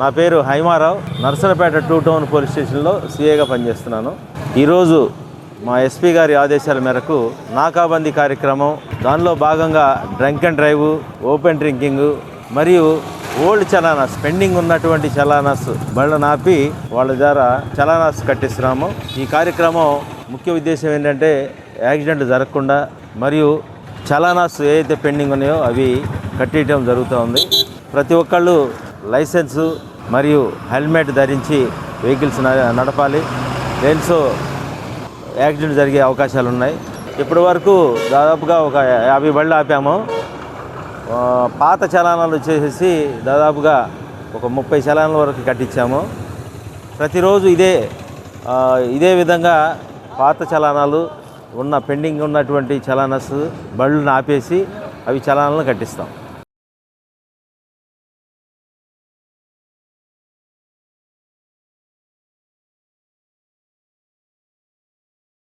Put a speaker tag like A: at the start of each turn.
A: నా పేరు Haimarao. Narasannapeta two town police స్టేషన్లో సీఏగా పనిచేస్తున్నాను. ఈరోజు మా ఎస్పీ గారి ఆదేశాల మేరకు నాకాబందీ కార్యక్రమం దానిలో భాగంగా drunk and drive open drinking మరియు ఓల్డ్ చలానాస్ పెండింగ్ ఉన్నటువంటి చలానాస్ బళ్ళ నాపి వాళ్ళ ద్వారా చలానాస్ కట్టిస్తున్నాము. ఈ కార్యక్రమం ముఖ్య ఉద్దేశం ఏంటంటే యాక్సిడెంట్ జరగకుండా మరియు చలానాస్ ఏదైతే పెండింగ్ ఉన్నాయో అవి కట్టేయటం జరుగుతూ ఉంది ప్రతి ఒక్కళ్ళు లైసెన్సు మరియు హెల్మెట్ ధరించి వెహికల్స్ నడపాలి. లేన్సో యాక్సిడెంట్ జరిగే అవకాశాలు ఉన్నాయి ఇప్పటి వరకు దాదాపుగా ఒక యాభై బళ్ళు ఆపాము. పాత చలానాలు వచ్చేసి దాదాపుగా ఒక ముప్పై చలానాల వరకు కట్టించాము. ప్రతిరోజు ఇదే ఇదే విధంగా పాత చలానాలు ఉన్న పెండింగ్ ఉన్నటువంటి చలానస్ బళ్ళను ఆపేసి అవి చలానాలను కట్టిస్తాం.